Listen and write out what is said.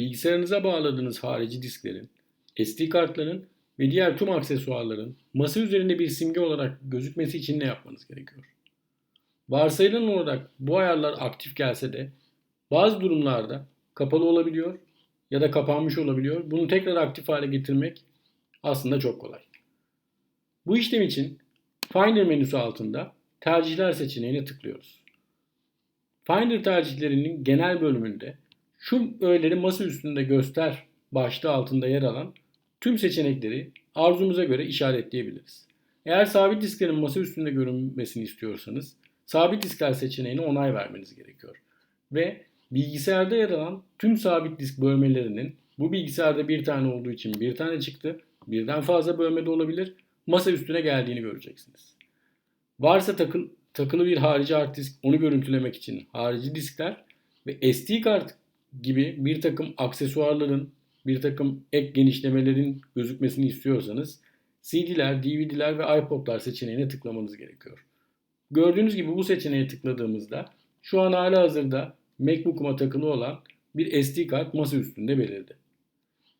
bilgisayarınıza bağladığınız harici disklerin, SD kartların ve diğer tüm aksesuarların masa üzerinde bir simge olarak gözükmesi için ne yapmanız gerekiyor? Varsayılan olarak bu ayarlar aktif gelse de bazı durumlarda kapalı olabiliyor ya da kapanmış olabiliyor. Bunu tekrar aktif hale getirmek aslında çok kolay. Bu işlem için Finder menüsü altında tercihler seçeneğine tıklıyoruz. Finder tercihlerinin genel bölümünde şu öğeleri masa üstünde göster başlığı altında yer alan tüm seçenekleri arzumuza göre işaretleyebiliriz. Eğer sabit disklerin masa üstünde görünmesini istiyorsanız sabit diskler seçeneğine onay vermeniz gerekiyor. Ve bilgisayarda yer alan tüm sabit disk bölmelerinin bu bilgisayarda bir tane olduğu için bir tane çıktı. Birden fazla bölme de olabilir. Masa üstüne geldiğini göreceksiniz. Varsa takıl, takılı bir harici hard disk onu görüntülemek için harici diskler ve SD kart gibi bir takım aksesuarların, bir takım ek genişlemelerin gözükmesini istiyorsanız CD'ler, DVD'ler ve iPod'lar seçeneğine tıklamanız gerekiyor. Gördüğünüz gibi bu seçeneğe tıkladığımızda şu an hala hazırda MacBook'uma takılı olan bir SD kart masa üstünde belirdi.